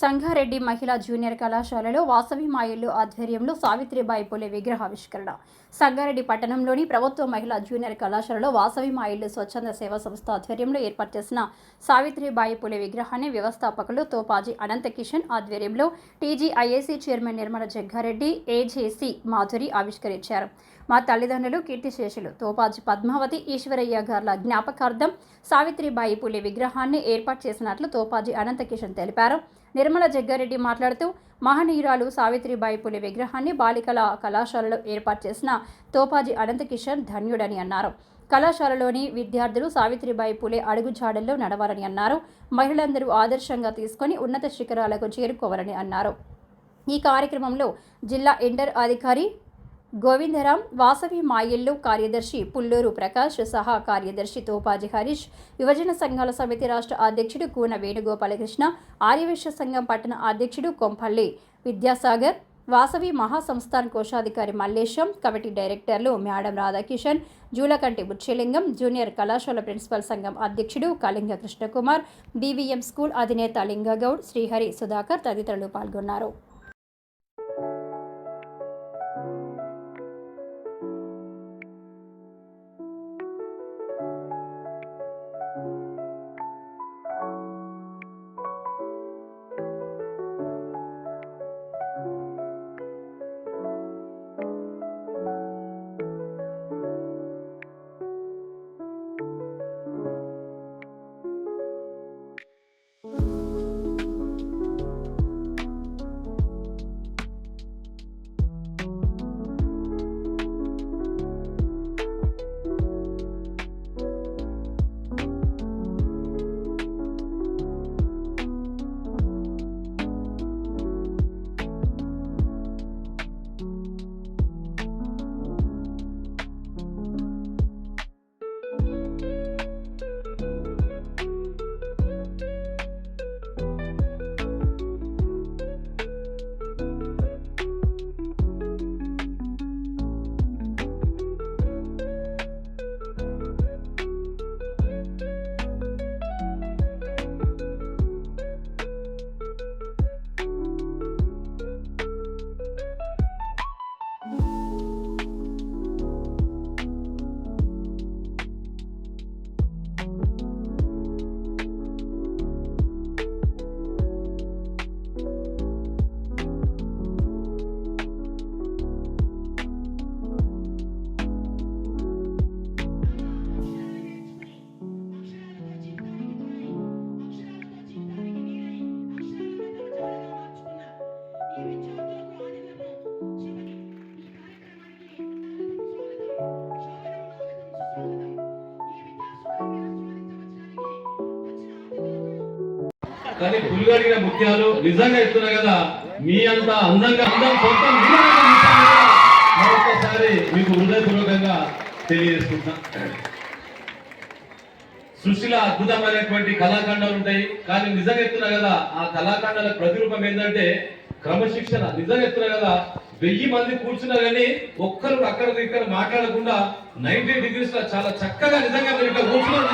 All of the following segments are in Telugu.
సంగారెడ్డి మహిళా జూనియర్ కళాశాలలో వాసవి మాయిల్లు ఆధ్వర్యంలో సావిత్రిబాయి పూలే విగ్రహావిష్కరణ. సంగారెడ్డి పట్టణంలోని ప్రభుత్వ మహిళా జూనియర్ కళాశాలలో వాసవి మాయిల్లు స్వచ్ఛంద సేవా సంస్థ ఆధ్వర్యంలో ఏర్పాటు చేసిన సావిత్రిబాయి పూలే విగ్రహాన్ని వ్యవస్థాపకులు తోపాజీ అనంతకిషన్ ఆధ్వర్యంలో TGIAC chairman Nirmala Jaggareddy AJC Madhuri ఆవిష్కరించారు. మా తల్లిదండ్రులు కీర్తిశేషులు. తోపాజీ పద్మావతి ఈశ్వరయ్య గార్ల జ్ఞాపకార్థం సావిత్రిబాయి పులే విగ్రహాన్ని ఏర్పాటు చేసినట్లు తోపాజీ అనంతకిషన్ తెలిపారు. నిర్మల జగ్గారెడ్డి మాట్లాడుతూ మహనీయురాలు సావిత్రిబాయి పులే విగ్రహాన్ని బాలికల కళాశాలలో ఏర్పాటు చేసిన తోపాజీ అనంతకిషన్ ధన్యుడని అన్నారు. కళాశాలలోని విద్యార్థులు సావిత్రిబాయి పులే అడుగుజాడల్లో నడవాలని అన్నారు. మహిళలందరూ ఆదర్శంగా తీసుకొని ఉన్నత శిఖరాలకు చేరుకోవాలని అన్నారు. ఈ కార్యక్రమంలో జిల్లా ఇంటర్ అధికారి గోవిందరాం వాసవి మాయిల్లు కార్యదర్శి పుల్లూరు ప్రకాష్ సహా కార్యదర్శి తోపాజి హరీష్ యువజన సంఘాల సమితి రాష్ట్ర అధ్యక్షుడు కూన వేణుగోపాలకృష్ణ ఆర్యవేశ్య సంఘం పట్టణ అధ్యక్షుడు కొంపల్లి విద్యాసాగర్ వాసవి మహాసంస్థాన్ కోశాధికారి మల్లేశం కమిటీ డైరెక్టర్లు మేడం రాధాకిషన్ జూలకంటి బుచ్చలింగం జూనియర్ కళాశాల ప్రిన్సిపల్ సంఘం అధ్యక్షుడు కళింగ కృష్ణకుమార్ బీవీఎం స్కూల్ అధినేత లింగగౌడ్ శ్రీహరి సుధాకర్ తదితరులు పాల్గొన్నారు. కానీ పులిగడిగిన ముత్యాలు నిజంగా ఇస్తున్నా కదా మీ అంత అందంగా అందం సొంతం మరొకసారి మీకు హృదయపూర్వకంగా తెలియజేసుకుంటున్నా. సృష్టిలో అద్భుతమైనటువంటి కళాఖండాలు ఉంటాయి. కానీ నిజంగా ఎత్తున్నా కదా ఆ కళాఖండాల ప్రతిరూపం ఏంటంటే క్రమశిక్షణ. నిజంగా ఎత్తున్నా కదా వెయ్యి మంది కూర్చున్నా కానీ ఒక్కరు అక్కడ ఇక్కడ మాట్లాడకుండా నైన్టీ డిగ్రీస్లో చాలా చక్కగా నిజంగా మీరు ఇక్కడ కూర్చున్నారు.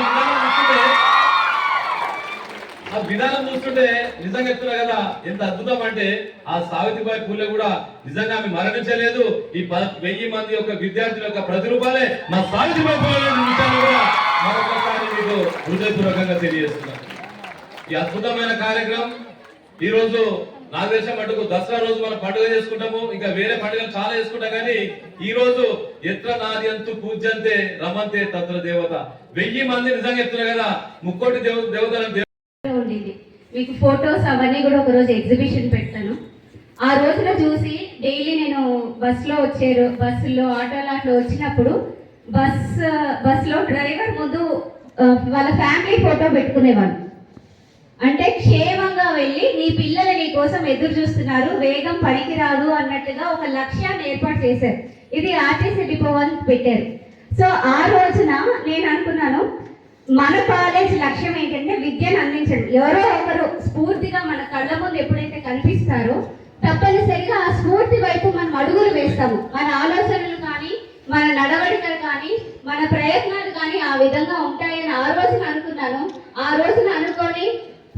ఆ విధానం చూస్తుంటే నిజంగా చెప్తున్నా కదా ఎంత అద్భుతం అంటే ఆ సావిత్రిబాయి పూలే కూడా నిజంగా ఆమె మరణించలేదు. ఈ వెయ్యి మంది యొక్క విద్యార్థుల యొక్క ప్రతిరూపాలే మా సావిత్రిబాయి పూలే విషయాన్ని కూడా మరొకసారి మీకు హృదయపూర్వకంగా తెలియజేస్తున్నాను ఈ అద్భుతమైన కార్యక్రమం ఈ రోజు నా మటుకు దసరా రోజు మనం పండుగ చేసుకుంటాము. ఇంకా వేరే పండుగలు చాలా చేసుకుంటాం కానీ ఈ రోజు ఎత్ర నాది అంతు పూజ్యంతే రమంతే తత్ర దేవత. వెయ్యి మంది నిజంగా చెప్తున్నా కదా ముక్కోటి దేవ దేవతలను మీకు ఫొటోస్ అవన్నీ కూడా ఒక రోజు ఎగ్జిబిషన్ పెట్టాను ఆ రోజున చూసి డైలీ నేను బస్సులో వచ్చే బస్సులో ఆటోలో అట్లా వచ్చినప్పుడు బస్ బస్సులో డ్రైవర్ ముందు వాళ్ళ ఫ్యామిలీ ఫోటో పెట్టుకునేవాళ్ళు. అంటే క్షేమంగా వెళ్ళి నీ పిల్లలు నీ కోసం ఎదురు చూస్తున్నారు వేగం పనికిరాదు అన్నట్టుగా ఒక లక్ష్యాన్ని ఏర్పాటు చేశారు. ఇది ఆర్టీసీ డిపో వాళ్ళు పెట్టారు. సో ఆ రోజున నేను అనుకున్నాను మన కాలేజ్ లక్ష్యం ఏంటంటే విద్యను అందించడం. ఎవరో ఒకరు స్ఫూర్తిగా మన కళ్ళ ముందు ఎప్పుడైతే కనిపిస్తారో తప్పనిసరిగా ఆ స్ఫూర్తి వైపు మనం అడుగులు వేస్తాము. మన ఆలోచనలు కానీ మన నడవడికలు కానీ మన ప్రయత్నాలు కానీ ఆ విధంగా ఉంటాయని ఆ రోజున అనుకున్నాను. ఆ రోజున అనుకొని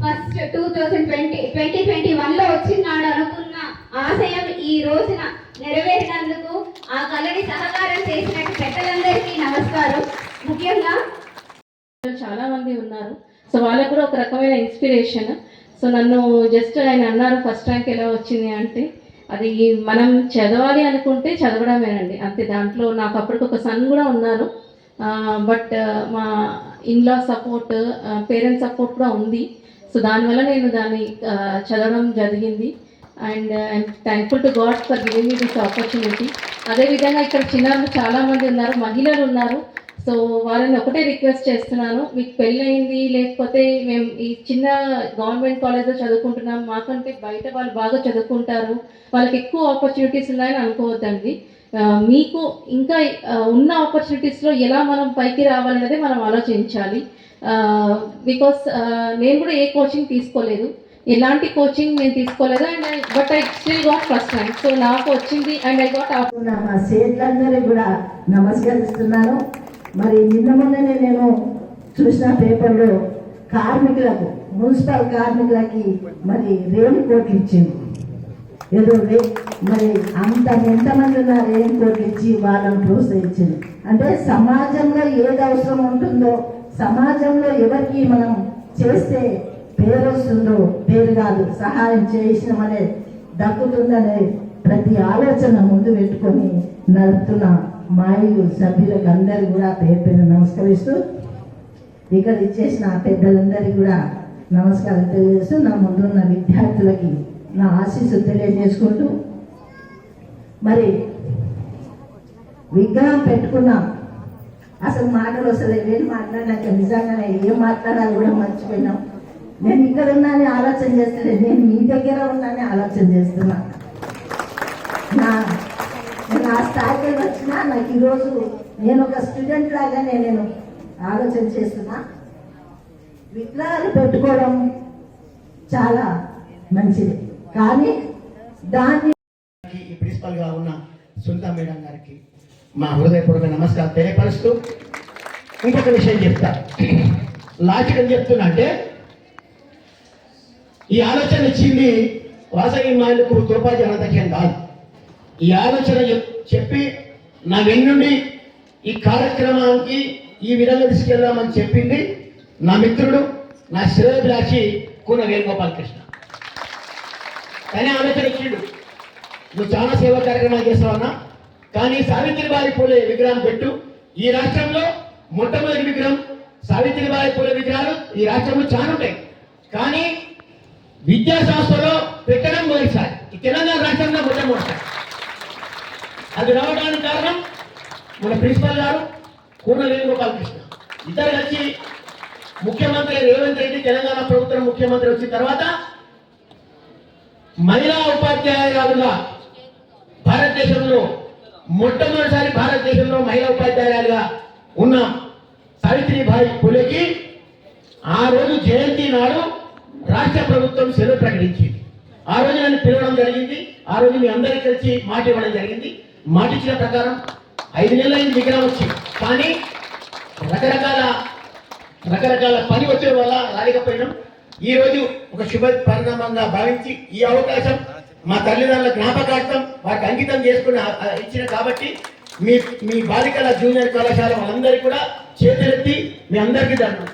first two thousand twenty twenty twenty వన్లో వచ్చినాడు అనుకున్న ఆశయం ఈ రోజున నెరవేరినందుకు ఆ కళని సహకారం చేసినట్టు పెద్దలందరికీ నమస్కారం ముఖ్యంగా చాలా మంది ఉన్నారు సో వాళ్ళకు కూడా ఒక రకమైన ఇన్స్పిరేషన్ సో నన్ను జస్ట్ ఆయన అన్నారు ఫస్ట్ ర్యాంక్ ఎలా వచ్చింది అంటే అది మనం చదవాలి అనుకుంటే చదవడమేనండి. అంతే దాంట్లో నాకు అప్పటికి ఒక సన్ కూడా ఉన్నారు. బట్ మా ఇన్లా సపోర్ట్ పేరెంట్స్ సపోర్ట్ కూడా ఉంది. సో దానివల్ల నేను దాన్ని చదవడం జరిగింది. And I'm thankful to God for giving me this opportunity అదేవిధంగా ఇక్కడ చిన్నారులు చాలామంది ఉన్నారు మహిళలు ఉన్నారు. సో వాళ్ళని ఒకటే రిక్వెస్ట్ చేస్తున్నాను మీకు పెళ్ళయింది లేకపోతే మేము ఈ చిన్న గవర్నమెంట్ కాలేజ్లో చదువుకుంటున్నాం మాకంటే బయట వాళ్ళు బాగా చదువుకుంటారు వాళ్ళకి ఎక్కువ ఆపర్చునిటీస్ ఉన్నాయని అనుకోవద్దండి. మీకు ఇంకా ఉన్న ఆపర్చునిటీస్లో ఎలా మనం పైకి రావాలనేది మనం ఆలోచించాలి. బికాస్ నేను కూడా ఏ కోచింగ్ తీసుకోలేదు. ఎలాంటి కోచింగ్ నేను తీసుకోలేదు and but I still got first rank so నాకు వచ్చింది అండ్ ఐ గాట్ నా మా సేట్లందరికీ కూడా నమస్కరిస్తున్నాను. మరి నిన్న మొన్ననే నేను చూసిన పేపర్లో కార్మికులకు మున్సిపల్ కార్మికులకి మరి రెయిన్ కోట్లు ఇచ్చింది ఏదో మరి అంత ఎంతమంది ఉన్న రెయిన్ కోట్లు ఇచ్చి వాళ్ళని ప్రోత్సహించింది. అంటే సమాజంలో ఏది అవసరం ఉంటుందో సమాజంలో ఎవరికి మనం చేస్తే పేరు వస్తుందో పేరు కాదు సహాయం చేసినామనే దక్కుతుందనే ప్రతి ఆలోచన ముందు పెట్టుకొని నడుపుతున్న. మాయు సభ్యులకు అందరు కూడా పేరు పేరు నమస్కరిస్తూ ఇక్కడ ఇచ్చేసిన పెద్దలందరికీ కూడా నమస్కారం తెలియజేస్తూ నా ముందున్న విద్యార్థులకి నా ఆశీస్సు తెలియజేసుకుంటూ మరి విగ్రహం పెట్టుకున్నాం. అసలు మాటలు అసలు ఏం మాట్లాడినాక నిజంగానే ఏం మాట్లాడాలి కూడా మర్చిపోయినాం. నేను ఇక్కడ ఉన్నానని ఆలోచన చేస్తలే నేను మీ దగ్గర ఉన్నానని ఆలోచన చేస్తున్నా. నా ఆ స్థాయికి వచ్చినా నాకు ఈరోజు నేను ఒక స్టూడెంట్ లాగానే నేను ఆలోచన చేస్తున్నా. విగ్రహాలు పెట్టుకోవడం చాలా మంచిది. కానీ దాన్ని ప్రిన్సిపల్గా ప్రిన్సిపల్గా ఉన్న సునీత మేడం గారికి మా హృదయపూర్వక నమస్కారం తెలియపరుస్తూ ఇంకొక విషయం చెప్తా. లాజిక్ అని చెప్తున్నా అంటే ఈ ఆలోచన ఇచ్చింది వాసవి మాయలకు తోపా జనతకేం కాదు. ఈ ఆలోచన చెప్- చెప్పి నా వెన్నుండి ఈ కార్యక్రమానికి ఈ విధంగా తీసుకెళ్దామని చెప్పింది నా మిత్రుడు నా శ్రేయభిలాషి కూన వేణుగోపాల్ కృష్ణ కానీ ఆలోచన ఇచ్చిండు. నువ్వు చాలా సేవా కార్యక్రమాలు చేస్తావన్నా కానీ సావిత్రిబాయి పూలే విగ్రహం పెట్టు. ఈ రాష్ట్రంలో మొట్టమొదటి విగ్రహం సావిత్రిబాయి పూలే విగ్రహాలు ఈ రాష్ట్రంలో చాలా ఉంటాయి. కానీ విద్యా సంస్థలో పెట్టడం మొదటిసారి. ఈ తెలంగాణ రాష్ట్రంలో మొట్టమొదటిసారి. అది రావడానికి కారణం మన ప్రిన్సిపల్ గారు కూన వేణుగోపాల్ కృష్ణ ఇద్దరు కలిసి ముఖ్యమంత్రి రేవంత్ రెడ్డి తెలంగాణ ప్రభుత్వం ముఖ్యమంత్రి వచ్చిన తర్వాత మహిళా ఉపాధ్యాయురాలుగా భారతదేశంలో మొట్టమొదటిసారి భారతదేశంలో మహిళా ఉపాధ్యాయురాలుగా ఉన్న సావిత్రిబాయి పులేకి ఆ రోజు జయంతి నాడు రాష్ట్ర ప్రభుత్వం సెలవు ప్రకటించింది. ఆ రోజు నన్ను పిలవడం జరిగింది. ఆ రోజు మీ అందరికీ కలిసి మాట ఇవ్వడం జరిగింది. మాట ఇచ్చిన ప్రకారం ఐదు నెలలు అయింది దగ్గర వచ్చి. కానీ రకరకాల రకరకాల పని వచ్చే వల్ల రాలేకపోయినాం. ఈ రోజు ఒక శుభ పరిణామంగా భావించి ఈ అవకాశం మా తల్లిదండ్రుల జ్ఞాపకార్థం వారికి అంకితం చేసుకుని ఇచ్చిన కాబట్టి మీ మీ బాలికల జూనియర్ కళాశాల వాళ్ళందరికీ కూడా చేతులెత్తి మీ అందరికీ దండం